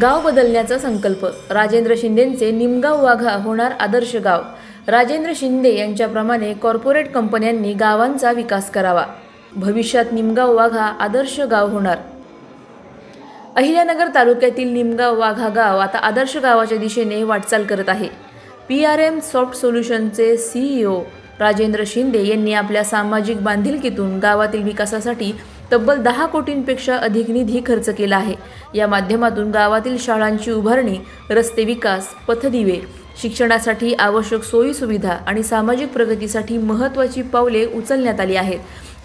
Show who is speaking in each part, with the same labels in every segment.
Speaker 1: गाव बदलण्याचा संकल्प. राजेंद्र शिंदेंचे निमगाव वाघा होणार आदर्श गाव. राजेंद्र शिंदे यांच्याप्रमाणे कॉर्पोरेट कंपन्यांनी गावांचा विकास करावा. भविष्यात निमगाव वाघा आदर्श गाव होणार. अहिल्यानगर तालुक्यातील निमगाव वाघा गाव आता आदर्श गावाच्या दिशेने वाटचाल करत आहे. पी आर एम सॉफ्ट सोल्युशनचे सीईओ राजेंद्र शिंदे यांनी आपल्या सामाजिक बांधिलकीतून गावातील विकासासाठी तब्बल दहा कोटींपेक्षा अधिक निधी खर्च केला आहे. या माध्यमातून गावातील शाळांची उभारणी रस्ते विकास पथदिवे शिक्षणासाठी आवश्यक सोयीसुविधा आणि सामाजिक प्रगतीसाठी महत्त्वाची पावले उचलण्यात आली आहेत.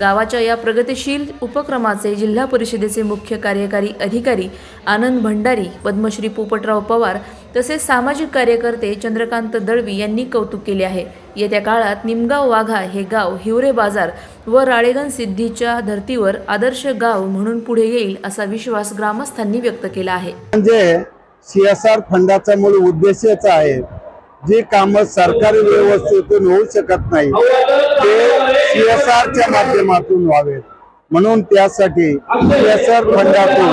Speaker 1: गावाच्या या प्रगतिशील उपक्रमाचे जिल्हा परिषदेचे मुख्य कार्यकारी अधिकारी आनंद भंडारी पद्मश्री पोपटराव पवार तसेच सामाजिक कार्यकर्ते चंद्रकांत दळवी यांनी कौतुक केले आहे. येत्या काळात निमगाव वाघा हे गाव हिवरे बाजार व राळेगण सिद्धीच्या धर्तीवर आदर्श गाव म्हणून पुढे येईल असा विश्वास ग्रामस्थांनी व्यक्त केला आहे.
Speaker 2: म्हणजे सी एस आर फंडाचा मूळ उद्देशच आहे. जे कामं सरकारी व्यवस्थेतून होऊ शकत नाही ते सी माध्यमातून व्हावेत. म्हणून त्यासाठी सीएसआर फंडातून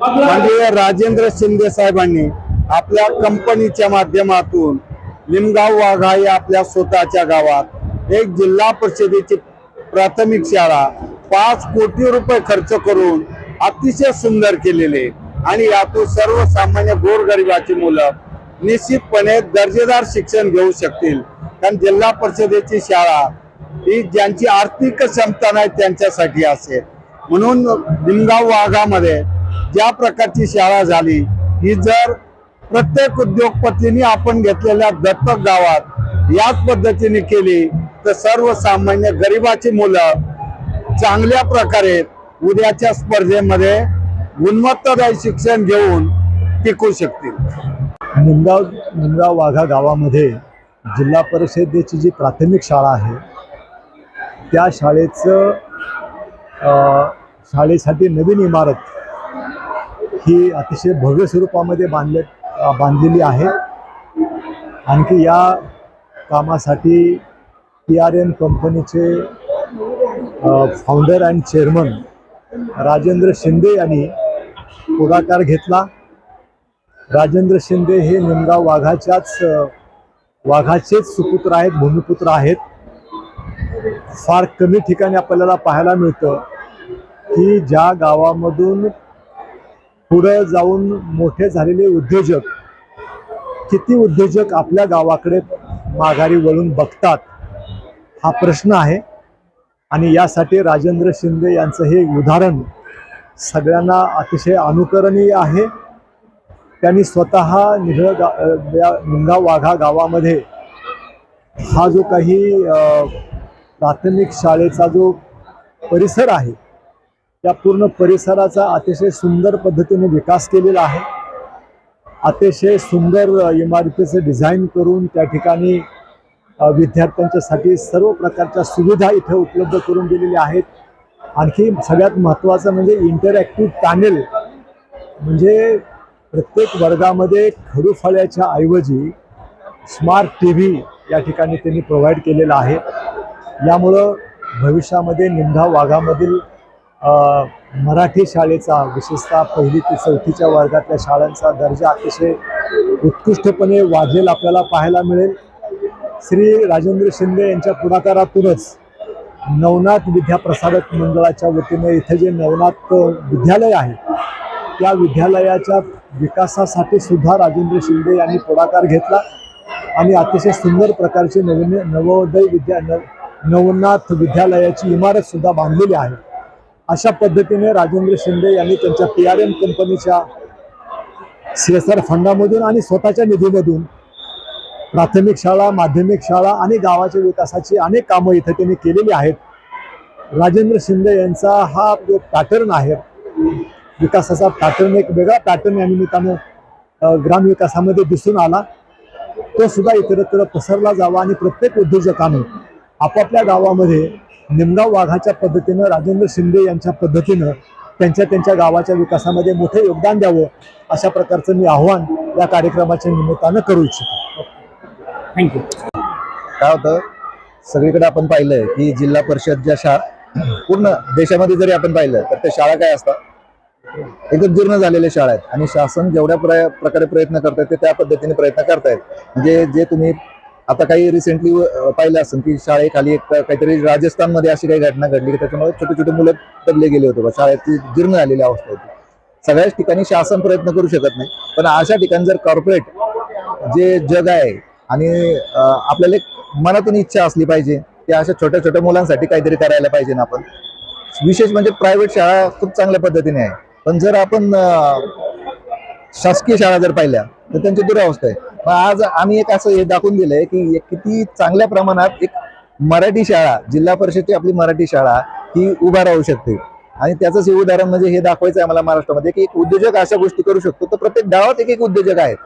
Speaker 2: म्हणजे राजेंद्र शिंदे साहेबांनी आपल्या कंपनीच्या माध्यमातून निमगाव वाघा या आपल्या स्वतःच्या गावात एक जिल्हा परिषदेची प्राथमिक शाळा पाच कोटी रुपये खर्च करून अतिशय सुंदर केलेले आणि यातून सर्वसामान्य गोरगरिबाची मुलं निश्चितपणे दर्जेदार शिक्षण घेऊ शकतील. कारण जिल्हा परिषदेची शाळा ही ज्यांची आर्थिक क्षमता नाही त्यांच्यासाठी असेल. म्हणून निमगाव वाघामध्ये ज्या प्रकारची शाळा झाली ही जर प्रत्येक उद्योगपतींनी आपण घेतलेल्या दत्तक गावात याच पद्धतीने केली तर सर्वसामान्य गरिबाची मुलं चांगल्या प्रकारे उद्याच्या स्पर्धेमध्ये गुणवत्तादायी शिक्षण घेऊन टिकू शकतील.
Speaker 3: निमगाव निमगाव वाघा गावामध्ये जिल्हा परिषदेची जी प्राथमिक शाळा आहे त्या शाळेचं शाळेसाठी नवीन इमारत ही अतिशय भव्य स्वरूपामध्ये बांधले बांधलेली आहे. आणखी या कामासाठी टी आर एम कंपनीचे founder and chairman Rajendra Shinde यांनी पुढाकार घेतला. राजेंद्र शिंदे हे निमगाव वाघाच्याच वाघाचेच सुपुत्र आहेत भूमिपुत्र आहेत. फार कमी ठिकाणी आपल्याला पाहायला मिळतं की ज्या गावामधून पुढं जाऊन मोठे झालेले उद्योजक किती उद्योजक आपल्या गावाकडे माघारी वळून बघतात हा प्रश्न आहे. आणि यासाठी राजेंद्र शिंदे यांचं हे उदाहरण सगळ्यांना अतिशय अनुकरणीय आहे. त्यांनी स्वतः निघळ गा या निमगाव वाघा गावामध्ये हा जो काही प्राथमिक शाळेचा जो परिसर आहे त्या पूर्ण परिसराचा अतिशय सुंदर पद्धतीने विकास केलेला आहे. अतिशय सुंदर इमारतीचं डिझाईन करून त्या ठिकाणी विद्यार्थ्यांच्यासाठी सर्व प्रकारच्या सुविधा इथे उपलब्ध करून दिलेल्या आहेत. आणखी सगळ्यात महत्त्वाचं म्हणजे इंटरॅक्टिव्ह पॅनेल म्हणजे प्रत्येक वर्गामध्ये खडूफळ्याच्या ऐवजी स्मार्ट टी व्ही या ठिकाणी त्यांनी प्रोव्हाइड केलेला आहे. यामुळं भविष्यामध्ये निमगाव वाघामधील मराठी शाळेचा विशेषतः पहिली ते चौथीच्या वर्गातल्या शाळांचा दर्जा अतिशय उत्कृष्टपणे वाढलेला आपल्याला पाहायला मिळेल. श्री राजेंद्र शिंदे यांच्या पुढाकारातूनच नवनाथ विद्याप्रसारक मंडळाच्या वतीने इथं जे नवनाथ विद्यालय आहे त्या विद्यालयाच्या विकासासाठी सुद्धा राजेंद्र शिंदे यांनी पुढाकार घेतला. आणि अतिशय सुंदर प्रकारचे नवीन नवोदय विद्या नवनाथ विद्यालयाची इमारत सुद्धा बांधलेली आहे. अशा पद्धतीने राजेंद्र शिंदे यांनी त्यांच्या पी आर एम कंपनीच्या सी एस आर फंडामधून आणि स्वतःच्या निधीमधून प्राथमिक शाळा माध्यमिक शाळा आणि गावाच्या विकासाची अनेक कामं इथे त्यांनी केलेली आहेत. राजेंद्र शिंदे यांचा हा जो पॅटर्न आहे विकासाचा पॅटर्न एक वेगळा पॅटर्न या निमित्तानं ग्रामविकासामध्ये दिसून आला. तो सुद्धा इतरत्र पसरला जावा आणि प्रत्येक उद्योजकाने आपापल्या गावामध्ये निमगाव वाघाच्या पद्धतीनं राजेंद्र शिंदे यांच्या पद्धतीनं त्यांच्या त्यांच्या गावाच्या विकासामध्ये मोठे योगदान द्यावं अशा प्रकारचं मी आव्हान या कार्यक्रमाच्या निमित्तानं करू इच्छितो.
Speaker 4: थँक्यू
Speaker 5: काय होतं? सगळीकडे आपण पाहिलंय की जिल्हा परिषद ज्या शाळा पूर्ण देशामध्ये जरी आपण पाहिलं तर त्या शाळा काय असतात? एकदम जीर्ण झालेल्या शाळा आहेत. आणि शासन जेवढ्या प्र- प्रकारे प्रयत्न करतायत ते त्या पद्धतीने प्रयत्न करतायत. म्हणजे जे तुम्ही आता काही रिसेंटली पाहिलं असेल की शाळेखाली एक काहीतरी राजस्थानमध्ये अशी काही घटना घडली की त्याच्यामुळे छोटे छोटे मुलं दबले गेले होते शाळेची जीर्ण झालेली अवस्था होती. सगळ्याच ठिकाणी शासन प्रयत्न करू शकत नाही. पण अशा ठिकाणी जर कॉर्पोरेट जे जग आहे आणि आपल्याला एक मनातून इच्छा असली पाहिजे की अशा छोट्या छोट्या मुलांसाठी काहीतरी करायला पाहिजे ना आपण. विशेष म्हणजे प्रायव्हेट शाळा खूप चांगल्या पद्धतीने आहे. पण जर आपण शासकीय शाळा जर पाहिल्या तर त्यांची दुरावस्था आहे. आज आम्ही एक असं हे दाखवून दिलंय की एक किती चांगल्या प्रमाणात एक मराठी शाळा जिल्हा परिषदची आपली मराठी शाळा ही उभा राहू शकते. आणि त्याचंच हे उदाहरण म्हणजे हे दाखवायचं आहे मला महाराष्ट्रामध्ये की एक उद्योजक अशा गोष्टी करू शकतो. तर प्रत्येक गावात एक एक उद्योजक आहेत.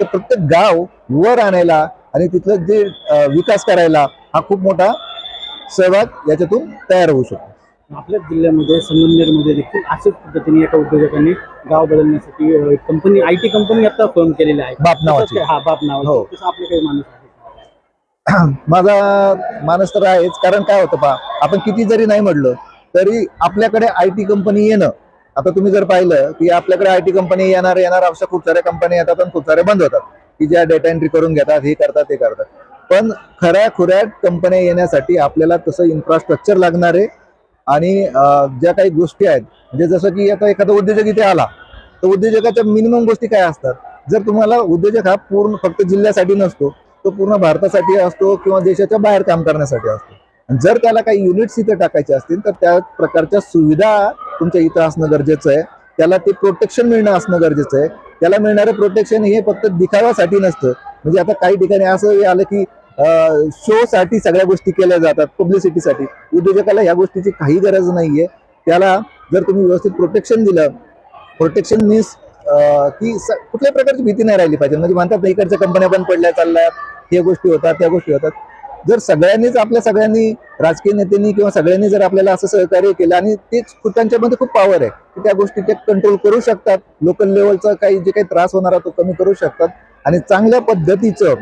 Speaker 5: तर प्रत्येक गाव वर आणायला आणि तिथलं जे विकास करायला हा खूप मोठा सहभाग याच्यातून तयार होऊ शकतो.
Speaker 4: आपल्याच जिल्ह्यामध्ये संगमनेरमध्ये देखील अशाच पद्धतीने एका उद्योजकांनी गाव बदलण्यासाठी अं, कंपनी आय टी कंपनी आता फॉर्म केलेली आहे
Speaker 5: बाप नावाची.
Speaker 4: तसंच- हा बाप
Speaker 5: हो.
Speaker 4: नावाची तसं आपले काही माणूस आहे
Speaker 5: माझा मानस तर आहेच. कारण काय होतं पहा आपण किती जरी नाही म्हटलं तरी आपल्याकडे आय टी कंपनी येणं आता तुम्ही जर पाहिलं की आपल्याकडे आय टी कंपनी येणार येणार अशा खूप साऱ्या कंपन्या येतात आणि खूप साऱ्या बंद होतात. की ज्या डेटा एंट्री करून घेतात हे करतात ते करतात. पण खऱ्या खुऱ्या कंपन्या येण्यासाठी आपल्याला तसं इन्फ्रास्ट्रक्चर लागणार आहे आणि ज्या काही गोष्टी आहेत म्हणजे जसं की आता एखादा उद्योजक इथे आला तर उद्योजकाच्या मिनिमम गोष्टी काय असतात? जर तुम्हाला उद्योजक हा पूर्ण फक्त जिल्ह्यासाठी नसतो तो पूर्ण भारतासाठी असतो किंवा देशाच्या बाहेर काम करण्यासाठी असतो. जर त्याला काही युनिट्स इथे टाकायचे असतील तर त्या प्रकारच्या सुविधा तुमच्या इथं असणं गरजेचं आहे. त्याला ते प्रोटेक्शन मिळणं असणं गरजेचं आहे. त्याला मिळणारं प्रोटेक्शन हे फक्त दिखाव्यासाठी नसतं. म्हणजे आता काही ठिकाणी असं हे आलं की शो साठी सगळ्या गोष्टी केल्या जातात पब्लिसिटीसाठी उद्योजकाला ह्या गोष्टीची काही गरज नाहीये. त्याला जर तुम्ही व्यवस्थित प्रोटेक्शन दिलं प्रोटेक्शन मीन्स की कुठल्याही प्रकारची भीती नाही राहिली पाहिजे. म्हणजे म्हणतात ना इकडच्या कंपन्या पण पडल्या चालल्यात ह्या गोष्टी होतात त्या गोष्टी होतात. जर सगळ्यांनीच आपल्या सगळ्यांनी राजकीय नेत्यांनी किंवा सगळ्यांनी जर आपल्याला असं सहकार्य केलं आणि तेच खूप त्यांच्यामध्ये खूप पॉवर आहे की त्या गोष्टी ते कंट्रोल करू शकतात. लोकल लेवलचा काही जे काही त्रास होणार तो कमी करू शकतात. आणि चांगल्या पद्धतीचं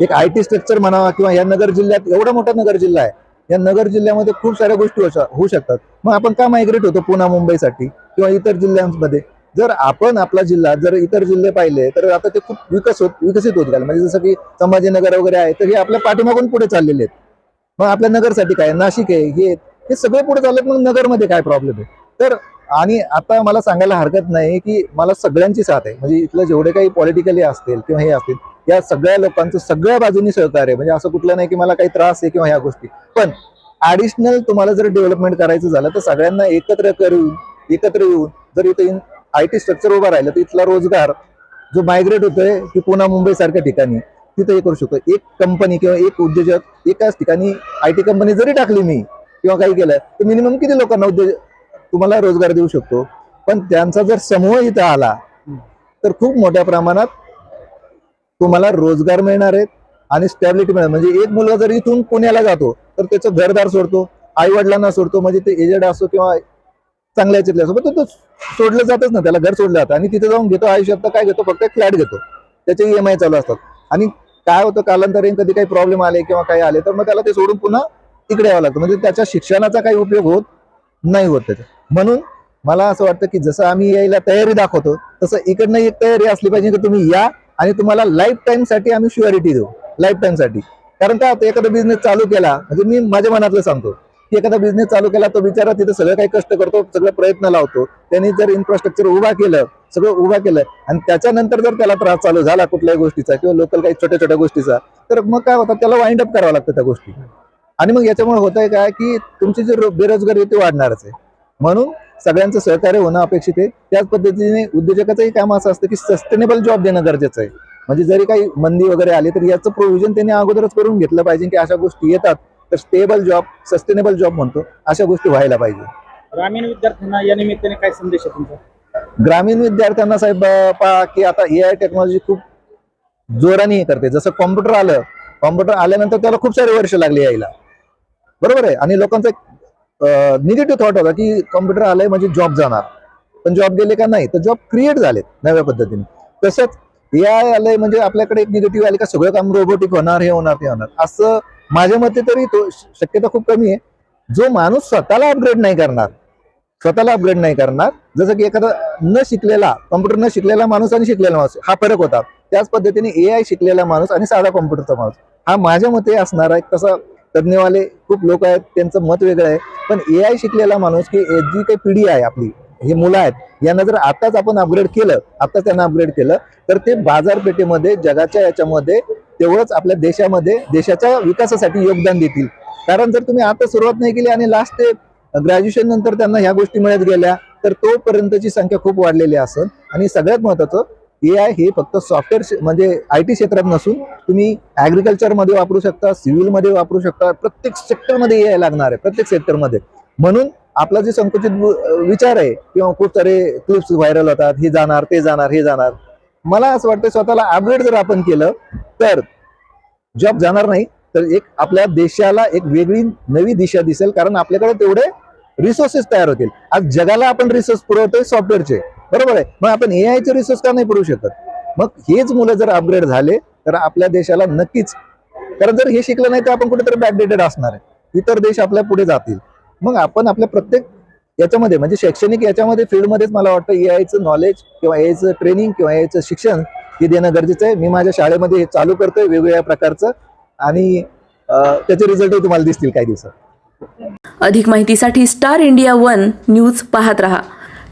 Speaker 5: एक आय टी स्ट्रक्चर म्हणावा किंवा या नगर जिल्ह्यात एवढा मोठा नगर जिल्हा आहे या नगर जिल्ह्यामध्ये खूप साऱ्या गोष्टी होऊ होऊ शकतात. मग आपण का मायग्रेट होतो पुन्हा मुंबईसाठी किंवा इतर जिल्ह्यांमध्ये? जर आपण आपला जिल्हा जर इतर जिल्हे पाहिले तर आता ते खूप विकस होत विकसित होत गेले. म्हणजे जसं की संभाजीनगर वगैरे आहे तर हे आपल्या पाठीमागून पुढे चाललेले आहेत. मग आपल्या नगरसाठी काय? नाशिक आहे हे हे सगळे पुढे चाललेत मग नगरमध्ये काय प्रॉब्लेम आहे? तर आणि आता मला सांगायला हरकत नाही की मला सगळ्यांची साथ आहे. म्हणजे इथलं जेवढे काही पॉलिटिकली असतील किंवा हे असतील या सगळ्या लोकांचं सगळ्या बाजूनी सहकार्य म्हणजे असं कुठलं नाही की मला काही त्रास आहे किंवा ह्या गोष्टी. पण ऍडिशनल तुम्हाला जर डेव्हलपमेंट करायचं झालं तर सगळ्यांना एकत्र करून एकत्र येऊन जर इथं आय टी स्ट्रक्चर उभं राहिलं तर इथला रोजगार जो मायग्रेट होतोय की पुन्हा मुंबई सारख्या ठिकाणी तिथं हे करू शकतो. एक कंपनी किंवा एक उद्योजक एकाच ठिकाणी आय टी कंपनी जरी टाकली मी किंवा काही केलं तर मिनिमम किती लोकांना उद्योजक तुम्हाला रोजगार देऊ शकतो. पण त्यांचा जर समूह इथं आला तर खूप मोठ्या प्रमाणात तुम्हाला रोजगार मिळणार आहेत आणि स्टॅबिलिटी मिळणार. म्हणजे एक मुलगा जर इथून पुण्याला जातो तर त्याचं घरदार सोडतो आई वडिलांना सोडतो म्हणजे ते एजेड असो किंवा चांगल्या याच्यातले असो पण तो- सोडलं जातच ना त्याला घर सोडलं जातं. आणि तिथे जाऊन घेतो आयुष्यात काय घेतो फक्त फ्लॅट घेतो. त्याचे ई एम आय चालू असतात. आणि काय होतं कालांतराने कधी काही प्रॉब्लेम आले किंवा काही आले तर मग त्याला ते सोडून पुन्हा इकडे यावं लागतं. म्हणजे त्याच्या शिक्षणाचा काही उपयोग होत नाही होत त्याचा म्हणून मला असं वाटतं की जसं आम्ही यायला तयारी दाखवतो तसं इकडनं एक तयारी असली पाहिजे की तुम्ही या आणि तुम्हाला लाईफ टाईमसाठी आम्ही शुअरिटी देऊ. लाईफ टाईमसाठी. कारण काय होतं एखादा बिझनेस चालू केला म्हणजे मी माझ्या मनातलं सांगतो की एखादा बिझनेस चालू केला तो बिचारा तिथे सगळं काही कष्ट करतो सगळं प्रयत्न लावतो. त्यांनी जर इन्फ्रास्ट्रक्चर उभा केलं सगळं उभा केलं आणि त्याच्यानंतर जर त्याला त्रास चालू झाला कुठल्याही गोष्टीचा किंवा लोकल काही छोट्या छोट्या गोष्टीचा तर मग काय होतं त्याला वाइंड अप करावं लागतं त्या गोष्टी. आणि मग याच्यामुळे होत आहे काय की तुमची जी बेरोजगारी आहे ती वाढणारच आहे. म्हणून सगळ्यांचं सहकार्य होणं अपेक्षित आहे. त्याच पद्धतीने उद्योजकाचंही काम असं असतं की सस्टेनेबल जॉब देणं गरजेचं आहे. म्हणजे जरी काही मंदी वगैरे आली तर याचं प्रोव्हिजन त्यांनी अगोदरच करून घेतलं पाहिजे की अशा गोष्टी येतात तर स्टेबल जॉब सस्टेनेबल जॉब म्हणतो अशा गोष्टी व्हायला पाहिजे.
Speaker 4: ग्रामीण विद्यार्थ्यांना या निमित्ताने काय संदेश आहे तुमचा?
Speaker 5: ग्रामीण विद्यार्थ्यांना साहेब पहा की आता ए आय टेक्नॉलॉजी खूप जोराने हे करते. जसं कॉम्प्युटर आलं कॉम्प्युटर आल्यानंतर त्याला खूप सारे वर्ष लागले यायला. बरोबर आहे? आणि लोकांचा एक निगेटिव्ह थॉट होता की कॉम्प्युटर आलंय म्हणजे जॉब जाणार. पण जॉब गेले का नाही? तर जॉब क्रिएट झालेत नव्या पद्धतीने. तसंच ए आय आलंय म्हणजे आपल्याकडे एक निगेटिव्ह आले का सगळं काम रोबोटिक होणार हे होणार ते होणार. असं माझ्या मते तरी तो शक्यता खूप कमी आहे. जो माणूस स्वतःला अपग्रेड नाही करणार स्वतःला अपग्रेड नाही करणार जसं की एखादा न शिकलेला कॉम्प्युटर न शिकलेला माणूस आणि शिकलेला माणूस हा फरक होता. त्याच पद्धतीने ए आय शिकलेला माणूस आणि साधा कॉम्प्युटरचा माणूस. हा माझ्या मते असणारा एक तसा तज्ज्ञवाले खूप लोक आहेत त्यांचं मत वेगळं आहे. पण ए आय शिकलेला माणूस की जी काही पिढी आहे आपली हे मुलं आहेत यांना जर आताच आपण अपग्रेड केलं आताच त्यांना अपग्रेड केलं तर ते बाजारपेठेमध्ये जगाच्या याच्यामध्ये तेवढंच आपल्या देशामध्ये देशाच्या विकासासाठी योगदान देतील. कारण जर तुम्ही आता सुरुवात नाही केली आणि लास्ट ते ग्रॅज्युएशन नंतर त्यांना ह्या गोष्टी मिळत गेल्या तर तोपर्यंतची संख्या खूप वाढलेली असेल. आणि सगळ्यात महत्वाचं ए आय हे फक्त सॉफ्टवेअर म्हणजे आय टी क्षेत्रात नसून तुम्ही ऍग्रिकल्चरमध्ये वापरू शकता सिव्हिलमध्ये वापरू शकता प्रत्येक सेक्टरमध्ये ए आय लागणार आहे प्रत्येक सेक्टरमध्ये म्हणून आपला जे संकुचित विचार आहे किंवा खूप सारे क्लिप्स व्हायरल होतात हे जाणार ते जाणार हे जाणार. मला असं वाटतं स्वतःला अपग्रेड जर आपण केलं तर जॉब जाणार नाही तर एक आपल्या देशाला एक वेगळी नवी दिशा दिसेल कारण आपल्याकडे तेवढे रिसोर्सेस तयार होतील. आज जगाला आपण रिसोर्स पुरवतोय सॉफ्टवेअरचे बरोबर आहे. मग आपण ए आयचे रिसोर्स का नाही पडू शकत? मग हेच मुलं जर अपग्रेड झाले तर आपल्या देशाला नक्कीच कारण जर हे शिकलं नाही तर आपण कुठेतरी बॅकडेटेड असणार आहे. इतर देश आपल्या पुढे जातील. मग आपण आपल्या प्रत्येक याच्यामध्ये म्हणजे शैक्षणिक याच्यामध्ये फील्डमध्येच मला वाटतं ए आयचं नॉलेज किंवा एआयचं ट्रेनिंग किंवा एआयचं शिक्षण हे देणं गरजेचं आहे. मी माझ्या शाळेमध्ये हे चालू करतोय वेगवेगळ्या प्रकारचं आणि त्याचे रिझल्ट तुम्हाला दिसतील काही दिवसात.
Speaker 1: अधिक माहितीसाठी स्टार इंडिया वन न्यूज पाहत रहा.